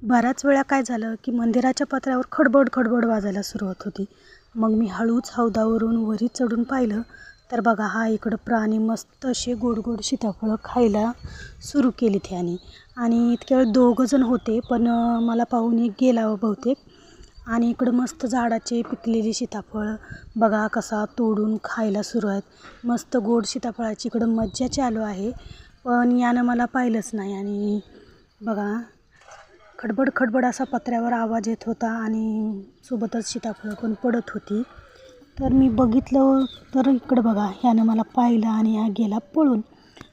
बऱ्याच वेळा काय झालं की मंदिराच्या पत्र्यावर खडबड खडबड वाजायला सुरुवात होती. मग मी हळूच हौदावरून वरी चढून पाहिलं तर बघा हा इकडं प्राणी मस्त असे गोड गोड सीताफळं खायला सुरू केली त्याने आणि इतक्या वेळ दोघंजण होते पण मला पाहून एक गेला बहुतेक. आणि इकडं मस्त झाडाचे पिकलेली सीताफळ बघा कसा तोडून खायला सुरू आहेत. मस्त गोड सीताफळाची इकडं मज्जा चालू आहे. पण यानं मला पाहिलंच नाही आणि बघा खडबड खडबड असा पत्र्यावर आवाज येत होता आणि सोबतच सीताफळं पण पडत होती. तर मी बघितलं तर इकडं बघा ह्यानं मला पाहिलं आणि हा गेला पळून.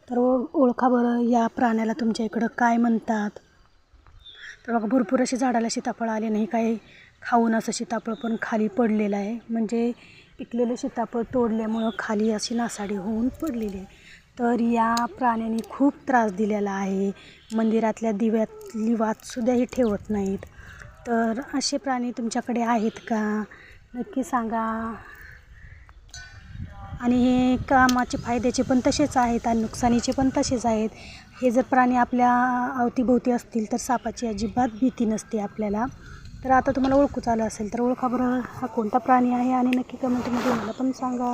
तर ओळखा बरं या प्राण्याला तुमच्या इकडं काय म्हणतात? तर बघा भरपूर असे झाडाला सीताफळ आले नाही काही खाऊन असं सीताफळ पण खाली पडलेलं आहे. म्हणजे पिकलेलं सीताफळ तोडल्यामुळं खाली अशी नासाडी होऊन पडलेली आहे. तर या प्राण्याने खूप त्रास दिलेला आहे. मंदिरातल्या दिव्यातली वातसुद्धाही ठेवत नाहीत. तर असे प्राणी तुमच्याकडे आहेत का? नक्की सांगा. आणि हे कामाचे फायद्याचे पण तसेच आहेत आणि नुकसानीचे पण तसेच आहेत. हे जर प्राणी आपल्या अवतीभोवती असतील तर सापाची अजिबात भीती नसते आपल्याला. तर आता तुम्हाला ओळखूच आलं असेल तर ओळखा बरं हा कोणता प्राणी आहे आणि नक्की कमेंटमध्ये मला पण सांगा.